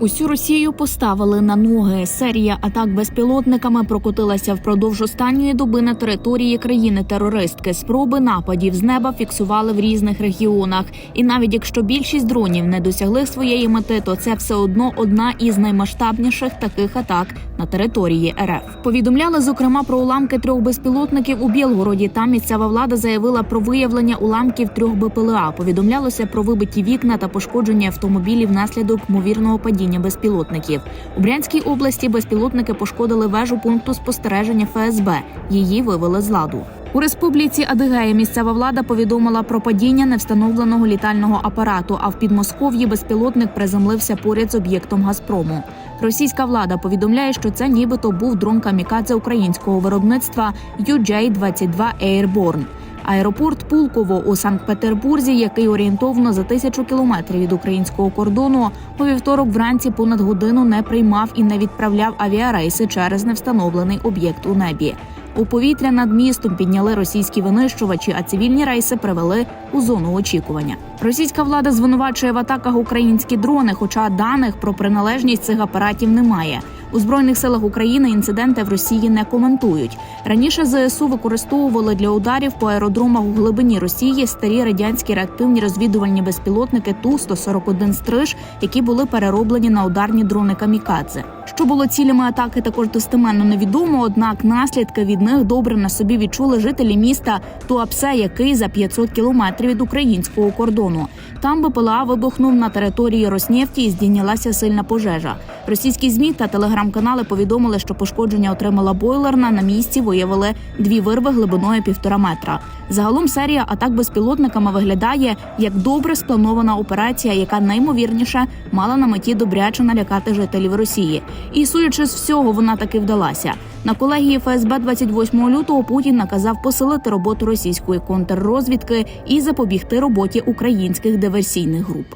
Усю Росію поставили на ноги. Серія атак безпілотниками прокотилася впродовж останньої доби на території країни-терористки. Спроби нападів з неба фіксували в різних регіонах. І навіть якщо більшість дронів не досягли своєї мети, то це все одно одна із наймасштабніших таких атак на території РФ. Повідомляли зокрема про уламки трьох безпілотників у Білгороді. Там місцева влада заявила про виявлення уламків трьох БПЛА. Повідомлялося про вибиті вікна та пошкодження автомобілів внаслідок ймовірного падіння безпілотників. У Брянській області безпілотники пошкодили вежу пункту спостереження ФСБ. Її вивели з ладу. У республіці Адигея місцева влада повідомила про падіння невстановленого літального апарату. А в Підмосков'ї безпілотник приземлився поряд з об'єктом Газпрому. Російська влада повідомляє, що це нібито був дрон камікадзе українського виробництва UJ-22 Airborne. Аеропорт Пулково у Санкт-Петербурзі, який орієнтовно за тисячу кілометрів від українського кордону, у вівторок вранці понад годину не приймав і не відправляв авіарейси через невстановлений об'єкт у небі. У повітря над містом підняли російські винищувачі, а цивільні рейси привели у зону очікування. Російська влада звинувачує в атаках українські дрони, хоча даних про приналежність цих апаратів немає. У збройних силах України інциденти в Росії не коментують. Раніше ЗСУ використовували для ударів по аеродромах у глибині Росії старі радянські реактивні розвідувальні безпілотники ту 141 стриж, які були перероблені на ударні дрони камікадзе. Що було цілями атаки, також достеменно невідомо. Однак наслідки від них добре на собі відчули жителі міста Туапсе, який за 500 кілометрів від українського кордону. Там БПЛА вибухнув на території Роснефті і здійнялася сильна пожежа. Російські змі та телеграм-канали повідомили, що пошкодження отримала бойлерна. На місці виявили дві вирви глибиною півтора метра. Загалом серія атак безпілотниками виглядає як добре спланована операція, яка наймовірніше мала на меті добряче налякати жителів Росії. І судячи з всього, вона таки вдалася. На колегії ФСБ 28 лютого Путін наказав посилити роботу російської контррозвідки і запобігти роботі українських диверсійних груп.